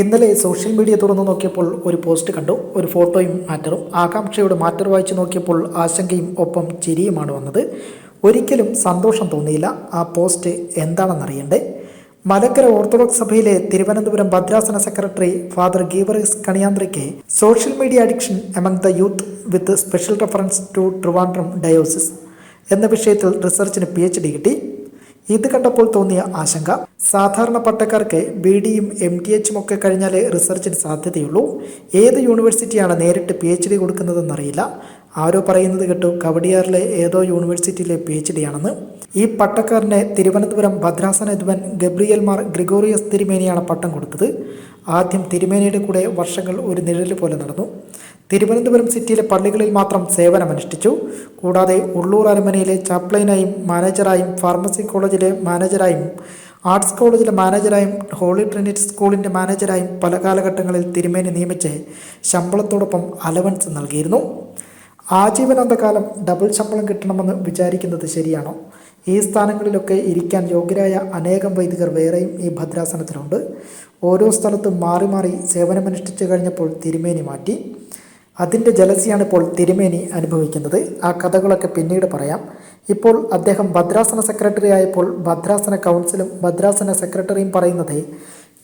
ഇന്നലെ social media തുറന്നു നോക്കിയപ്പോൾ ഒരു പോസ്റ്റ് കണ്ടു. ഒരു ഫോട്ടോയും മാറ്ററും. ആകാംക്ഷയുടെ മാറ്റർ വായിച്ചു നോക്കിയപ്പോൾ ആശങ്കയും ഒപ്പം ചിരിയുമാണ് വന്നത്. ഒരിക്കലും സന്തോഷം തോന്നിയില്ല. ആ പോസ്റ്റ് എന്താണെന്നറിയണ്ടേ? മലക്കര ഓർത്തഡോക്സ് സഭയിലെ തിരുവനന്തപുരം ഭദ്രാസന secretary father Geevarghese കണിയാന്ത്രയ്ക്ക് social media addiction among the youth with special reference to Trivandrum diocese എന്ന വിഷയത്തിൽ റിസർച്ചിന് പി എച്ച് ഡി കിട്ടി. ഇത് കണ്ടപ്പോൾ തോന്നിയ ആശങ്ക. സാധാരണ പട്ടക്കാർക്ക് ബി ഡിയും എം ടി എച്ചും ഒക്കെ കഴിഞ്ഞാലേ റിസർച്ചിന് സാധ്യതയുള്ളൂ. ഏത് യൂണിവേഴ്സിറ്റിയാണ് നേരിട്ട് പി എച്ച് ഡി കൊടുക്കുന്നതെന്നറിയില്ല. ആരോ പറയുന്നത് കേട്ടു കവടിയാറിലെ ഏതോ യൂണിവേഴ്സിറ്റിയിലെ പി എച്ച് ഡി ആണെന്ന് ഈ പട്ടക്കാരനെ തിരുവനന്തപുരം ഭദ്രാസന ധുവൻ ഗബ്രിയൽ മാർ ഗ്രിഗോറിയസ് തിരുമേനിയാണ് പട്ടം കൊടുത്തത്. ആദ്യം തിരുമേനിയുടെ കൂടെ വർഷങ്ങൾ ഒരു നിഴൽ പോലെ നടന്നു. തിരുവനന്തപുരം സിറ്റിയിലെ പള്ളികളിൽ മാത്രം സേവനമനുഷ്ഠിച്ചു. കൂടാതെ ഉള്ളൂർ അരമനയിലെ ചാപ്ലൈനായും മാനേജറായും ഫാർമസി കോളേജിലെ മാനേജറായും ആർട്സ് കോളേജിലെ മാനേജറായും ഹോളി ട്രിനിറ്റി സ്കൂളിന്റെ മാനേജറായും പല കാലഘട്ടങ്ങളിൽ തിരുമേനി നിയമിച്ച് ശമ്പളത്തോടൊപ്പം അലവൻസ് നൽകിയിരുന്നു. ആജീവനാന്തകാലം ഡബിൾ ശമ്പളം കിട്ടണമെന്ന് വിചാരിക്കുന്നത് ശരിയാണോ? ഈ സ്ഥാനങ്ങളിലൊക്കെ ഇരിക്കാൻ യോഗ്യരായ അനേകം വൈദികർ വേറെയും ഈ ഭദ്രാസനത്തിലുണ്ട് ഓരോ സ്ഥലത്തും മാറി മാറി സേവനമനുഷ്ഠിച്ചു കഴിഞ്ഞപ്പോൾ തിരുമേനി മാറ്റി. അതിന്റെ ജലസിയാണ് ഇപ്പോൾ തിരുമേനി അനുഭവിക്കുന്നത്. ആ കഥകളൊക്കെ പിന്നീട് പറയാം. ഇപ്പോൾ അദ്ദേഹം ഭദ്രാസന സെക്രട്ടറി ആയപ്പോൾ ഭദ്രാസന കൗൺസിലും ഭദ്രാസന സെക്രട്ടറിയും പറയുന്നത്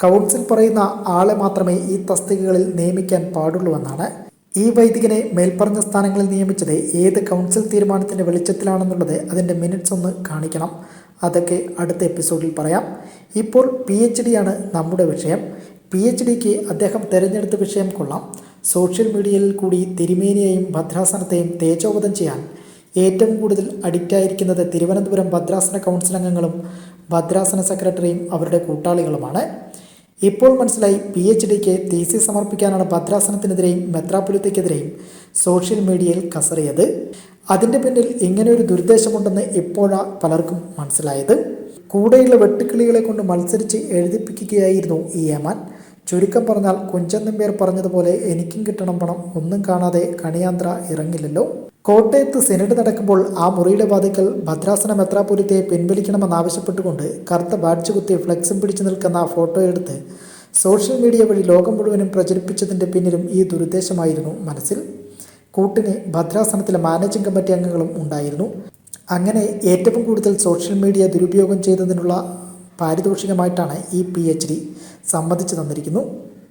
കൗൺസിൽ പറയുന്ന ആളെ മാത്രമേ ഈ തസ്തികകളിൽ നിയമിക്കാൻ പാടുള്ളൂ എന്നാണ്. ഈ വൈദികനെ മേൽപ്പറഞ്ഞ സ്ഥാനങ്ങളിൽ നിയമിച്ചത് ഏത് കൗൺസിൽ തീരുമാനത്തിന്റെ വെളിച്ചത്തിലാണെന്നുള്ളത് അതിന്റെ മിനിറ്റ്സ് ഒന്ന് കാണിക്കണം. അതൊക്കെ അടുത്ത എപ്പിസോഡിൽ പറയാം. ഇപ്പോൾ പി എച്ച് ഡി ആണ് നമ്മുടെ വിഷയം. പി എച്ച് ഡിക്ക് അദ്ദേഹം തിരഞ്ഞെടുത്ത വിഷയം കൊള്ളാം. സോഷ്യൽ മീഡിയയിൽ കൂടി തിരുമേനിയെയും ഭദ്രാസനത്തെയും തേജോവധം ചെയ്യാൻ ഏറ്റവും കൂടുതൽ അഡിക്റ്റായിരിക്കുന്നത് തിരുവനന്തപുരം ഭദ്രാസന കൗൺസിൽ അംഗങ്ങളും ഭദ്രാസന സെക്രട്ടറിയും അവരുടെ കൂട്ടാളികളുമാണ്. ഇപ്പോൾ മനസ്സിലായി പി എച്ച് ഡിക്ക് തീസി സമർപ്പിക്കാനാണ് ഭദ്രാസനത്തിനെതിരെയും മെത്രാപൊലിത്തയ്ക്കെതിരെയും സോഷ്യൽ മീഡിയയിൽ കസറിയത്. അതിന്റെ പിന്നിൽ ഇങ്ങനെ ഒരു ദുരുദ്ദേശമുണ്ടെന്ന് ഇപ്പോഴാണ് പലർക്കും മനസ്സിലായത്? കൂടെയുള്ള വെട്ടുക്കിളികളെ കൊണ്ട് മത്സരിച്ച് എഴുതിപ്പിക്കുകയായിരുന്നു ഈ ഏമാൻ ചുരുക്കം പറഞ്ഞാൽ കുഞ്ചൻ പേർ പറഞ്ഞതുപോലെ എനിക്കും കിട്ടണം പണം ഒന്നും കാണാതെ കണിയാന്ത്ര ഇറങ്ങില്ലല്ലോ. കോട്ടയത്ത് സെനറ്റ് നടക്കുമ്പോൾ ആ മുറിയുടെ വാതിക്കൽ ഭദ്രാസന മെത്രാപുരത്തെ പിൻവലിക്കണമെന്നാവശ്യപ്പെട്ടുകൊണ്ട് കറുത്ത ബാഡ്ജ് കുത്തി ഫ്ലെക്സും പിടിച്ചു നിൽക്കുന്ന ഫോട്ടോ എടുത്ത് സോഷ്യൽ മീഡിയ വഴി ലോകം മുഴുവനും പ്രചരിപ്പിച്ചതിന്റെ പിന്നിലും ഈ ദുരുദ്ദേശമായിരുന്നു മനസ്സിൽ. കൂട്ടിന് ഭദ്രാസനത്തിലെ മാനേജിംഗ് കമ്മിറ്റി അംഗങ്ങളും ഉണ്ടായിരുന്നു. അങ്ങനെ ഏറ്റവും കൂടുതൽ സോഷ്യൽ മീഡിയ ദുരുപയോഗം ചെയ്തതിനുള്ള പാരിതോഷികമായിട്ടാണ് ഈ പി എച്ച് ഡി തന്നിരിക്കുന്നു.